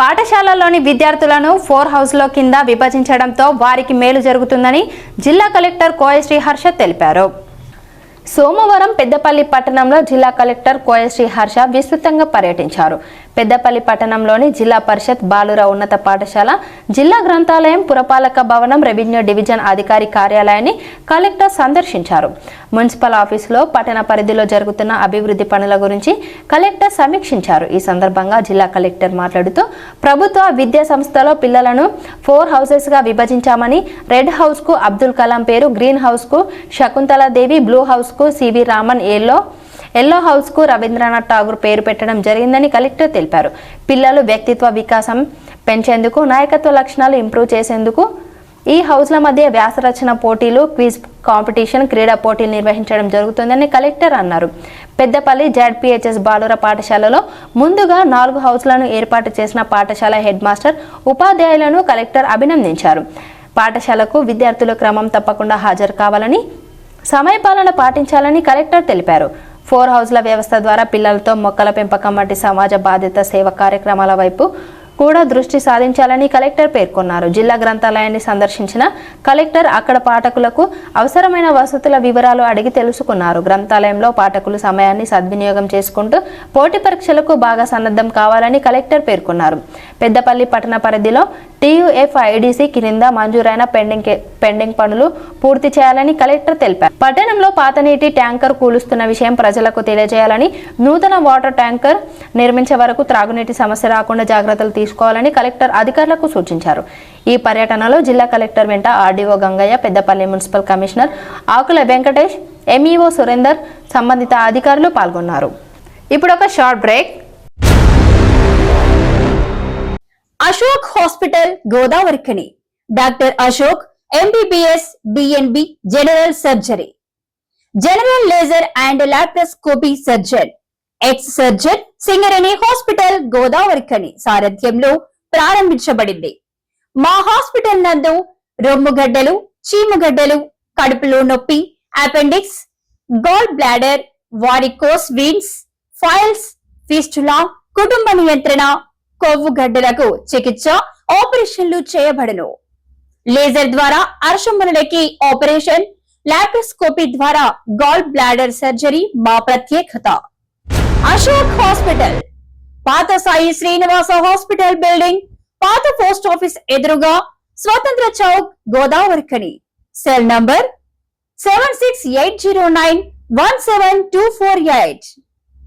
పాఠశాలలోని విద్యార్థులను ఫోర్ హౌస్లో కింద విభజించడంతో వారికి మేలు జరుగుతుందని జిల్లా కలెక్టర్ కోయశ్రీ హర్ష తెలిపారు. సోమవారం పెద్దపల్లి పట్టణంలో జిల్లా కలెక్టర్ కోయశ్రీ హర్ష విస్తృతంగా పర్యటించారు. పెద్దపల్లి పట్టణంలోని జిల్లా పరిషత్ బాలుర ఉన్నత పాఠశాల జిల్లా గ్రంథాలయం పురపాలక భవనం రెవెన్యూ డివిజన్ అధికారి కార్యాలయాన్ని కలెక్టర్ సందర్శించారు. మున్సిపల్ ఆఫీసులో పట్టణ పరిధిలో జరుగుతున్న అభివృద్ధి పనుల గురించి కలెక్టర్ సమీక్షించారు. ఈ సందర్భంగా జిల్లా కలెక్టర్ మాట్లాడుతూ ప్రభుత్వ విద్యా సంస్థలో పిల్లలను ఫోర్ హౌసెస్గా విభజించామని రెడ్ హౌస్కు అబ్దుల్ కలాం పేరు గ్రీన్ హౌస్కు శకుంతలాదేవి బ్లూ హౌస్కు సివి రామన్ ఏలో ఎల్లో హౌస్కు రవీంద్రనాథ్ ఠాగూర్ పేరు పెట్టడం జరిగిందని కలెక్టర్ తెలిపారు. పిల్లలు వ్యక్తిత్వ వికాసం పెంచేందుకు నాయకత్వ లక్షణాలు ఇంప్రూవ్ చేసేందుకు ఈ హౌస్ల మధ్య వ్యాసరచన పోటీలు క్విజ్ కాంపిటీషన్ క్రీడా పోటీలు నిర్వహించడం జరుగుతుందని కలెక్టర్ అన్నారు. పెద్దపల్లి జడ్పిహెచ్ఎస్ బాలుర పాఠశాలలో ముందుగా నాలుగు హౌస్లను ఏర్పాటు చేసిన పాఠశాల హెడ్ మాస్టర్ ఉపాధ్యాయులను కలెక్టర్ అభినందించారు. పాఠశాలకు విద్యార్థులు క్రమం తప్పకుండా హాజరు కావాలని సమయపాలన పాటించాలని కలెక్టర్ తెలిపారు. ఫోర్ హౌస్ల వ్యవస్థ ద్వారా పిల్లలతో మొక్కల పెంపకం వంటి సమాజ బాధ్యత సేవ కార్యక్రమాల వైపు కూడా దృష్టి సాధించాలని కలెక్టర్ పేర్కొన్నారు. జిల్లా గ్రంథాలయాన్ని సందర్శించిన కలెక్టర్ అక్కడ పాఠకులకు అవసరమైన వసతుల వివరాలు అడిగి తెలుసుకున్నారు. గ్రంథాలయంలో పాఠకులు సమయాన్ని సద్వినియోగం చేసుకుంటూ పోటీ పరీక్షలకు బాగా సన్నద్ధం కావాలని కలెక్టర్ పేర్కొన్నారు. పెద్దపల్లి పట్టణ పరిధిలో టీయూఎఫ్ ఐడిసి మంజూరైన పెండింగ్ కే- పెండింగ్ పనులు పూర్తి చేయాలని కలెక్టర్ తెలిపారు. పట్టణంలో పాత నీటి ట్యాంకర్ కూలుస్తున్న విషయం ప్రజలకు తెలియజేయాలని నూతన వాటర్ ట్యాంకర్ నిర్మించే వరకు త్రాగునీటి సమస్య రాకుండా జాగ్రత్తలు తీసుకోవాలని కలెక్టర్ అధికారులకు సూచించారు. ఈ పర్యటనలో జిల్లా కలెక్టర్ వెంట RDO Gangaiah Peddapalli municipal commissioner Akula Venkatesh MEO Surender సంబంధిత అధికారులు పాల్గొన్నారు. ఇప్పుడు ఒక short break. Ashok hospital Godavarikhani. Doctor Ashok MBBS BNB general surgery. General laser and laparoscopy surgeon. Ex surgeon Singareni hospital Godavarikhani సారథ్యంలో ప్రారంభించబడింది. మా hospital నందు రొమ్ముగడ్డలు చీముగడ్డలు కడుపులో నొప్పి appendix gall bladder varicose veins piles fistula కుటుంబ నియంత్రణ కొవ్వు గడ్డలకు చికిత్స ఆపరేషన్లు చేయబడను. లేజర్ ద్వారా అర్షములకి ఆపరేషన్ లాప్రోస్కోపీ ద్వారా గాల్ బ్లాడర్ సర్జరీ మా ప్రత్యేకత. అశోక్ హాస్పిటల్. పాత సాయి శ్రీనివాస హాస్పిటల్ బిల్డింగ్ పాత పోస్ట్ ఆఫీస్ ఎదురుగా Swatantra Chowk Godavarikhani. Cell number seven six eight zero nine one seven two four eight.